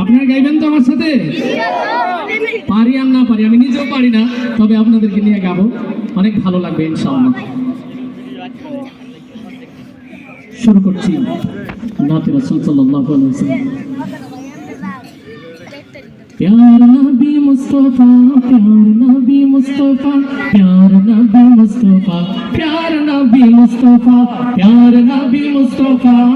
আপনারা গাইবেন তো আমার সাথে পারি আর না পারি আমি নিজেও পারি না তবে আপনাদেরকে নিয়ে গাবো অনেক ভালো লাগবে ইনশাআল্লাহ শুরু করছি নাতে রাসূল সাল্লাল্লাহু আলাইহি ওয়াসাল্লাম प्यार नबी मुस्तफा प्यार नबी मुस्तफा प्यार नबी मुस्तफा प्यार नबी मुस्तफा प्यार नबी मुस्तफा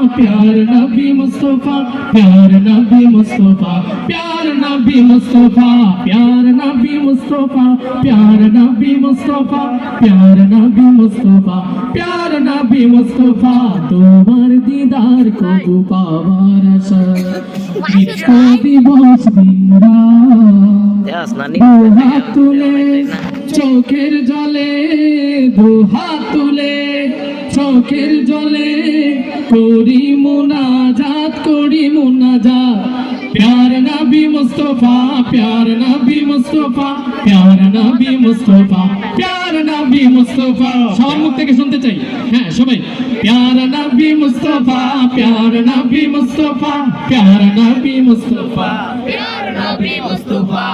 प्यार नबी मुस्तफा प्यार नबी मुस्तफा प्यार नबी मुस्तफा प्यार नबी मुस्तफा प्यार नबी मुस्तफा प्यार नबी मुस्तफा प्यार नबी मुस्तफा তোমার দিদার কবু পাওয়ার আশা নিত্য দিবস দিন রাত দেওয়াস নানি দুহাত তুলে চোখের জলে দুহাত তুলে চোখের জলে করি মুনাজাত করি মুনাজাত। প্যার নবী মুস্তফা, প্যার নবী মুস্তফা, প্যার নবী মুস্তফা, প্যার নবী মুস্তফা। সবার মুখ থেকে শুনতে চাই। হ্যাঁ সবাই। প্যার নবী মুস্তফা, প্যার নবী মুস্তফা, প্যার নবী মুস্তফা।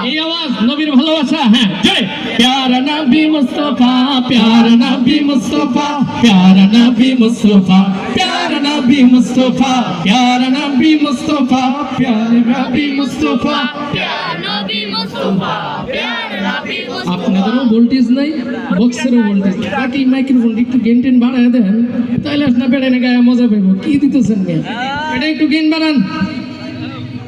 এই আওয়াজ নবীর ভালোবাসা হ্যাঁ জয় প্যার নবী মুস্তফা প্যার নবী মুস্তফা প্যার নবী মুস্তফা প্যার নবী মুস্তফা প্যার নবী মুস্তফা প্যার নবী মুস্তফা। আপনাদেরও ভোল্টেজ নাই বক্সেরও ভোল্টেজ বাকি মাইক্রোফোন একটু গেন টেন বাড়ায় দেন তাহলে আপনার বেড়ে না গায়ে মজা পাইব। কি দিতেছেন এটা একটু গেন বাড়ান।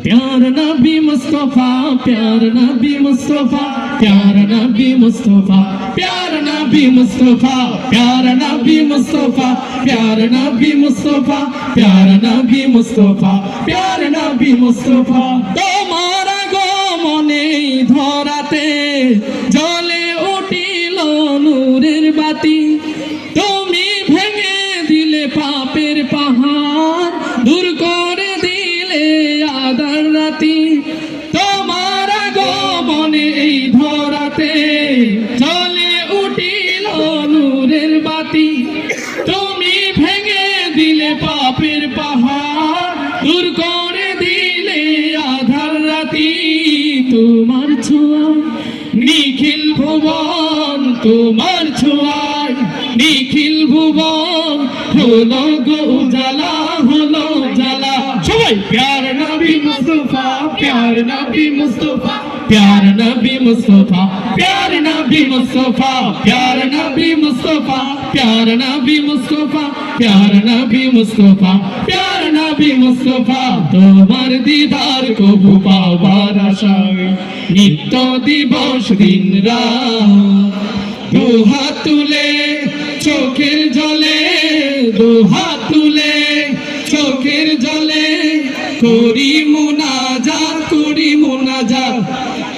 प्यार नबी मुस्तफा प्यार नबी मुस्तफा प्यार नबी मुस्तफा प्यार नबी मुस्तफा प्यार नबी मुस्तफा प्यार नबी मुस्तफा प्यार नबी मुस्तफा प्यार नबी मुस्तफा তোমার আগমনে ধরাতে তোমার ছোঁয়া, নিখিল ভুবন, তোমার ছোঁয়ায় নিখিল ভুবন, হলো গো জালা হলো জালা সবাই, প্যার নবী মুস্তফা, প্যার নবী মুস্তফা, প্যার नबी মুস্তফা, প্যার नबी মুস্তফা, প্যার नबी মুস্তফা, প্যার नबी মুস্তফা, প্যার नबी মুস্তফা प्यार নবী মুস্তফা, তোমার দিদার কবু পাবার আশায় নিত্য দিবস দিন রাত, দুহা তুলে চোখের জলে, দুহা তুলে চোখের জলে করি মুনাজা করি মুনাজা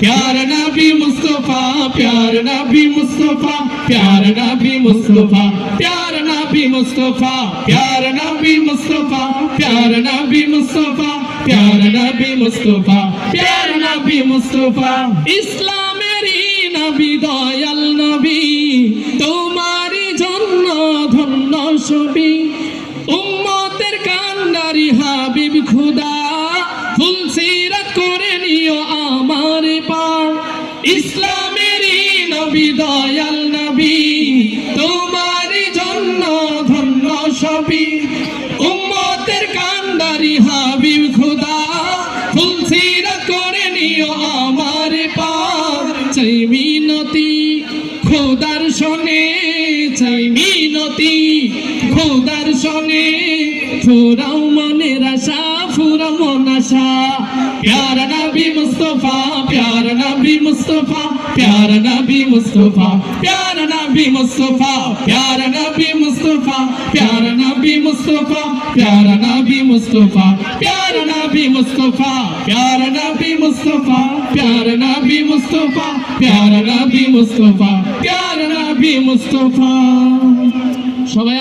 প্যার नबी मुस्तफा प्यार नबी मुस्तफा प्यार नबी मुस्तफा प्यार नबी মুস্তফা, প্যার না নবী মুস্তফা প্যার নবী মুস্তফা প্যার নবী মুস্তফা প্যার নবী মুস্তফা ইসলামেরই নবী দয়াল নবী তোমারই জন্য ধন্য ছবি। উম্মতের কান্ডারি হাবিব খুদা ফুলসিরাত করে নিও আমার পার ইসলামেরই নবী, দয়াল নবী, তোমারই জন্য ধন্য ছবি। মিনতি, খোদার সনে চাই মিনতি, খোদার সনে ফুরাও মনের আশা ফুরা মন আশা। প্যার নবী মুস্তফা, প্যার নবী মুস্তফা, প্যার নবী মুস্তফা, প্যার নবী মুস্তফা, প্যার নবী মুস্তফা, প্যার নবী মুস্তফা, প্যার নবী মুস্তফা, প্যার নবী মুস্তফা, প্যার নবী মুস্তফা, প্যার মুস্তফা প্যার নবী মুস্তফা প্যার নবী মুস্তফা। সবাই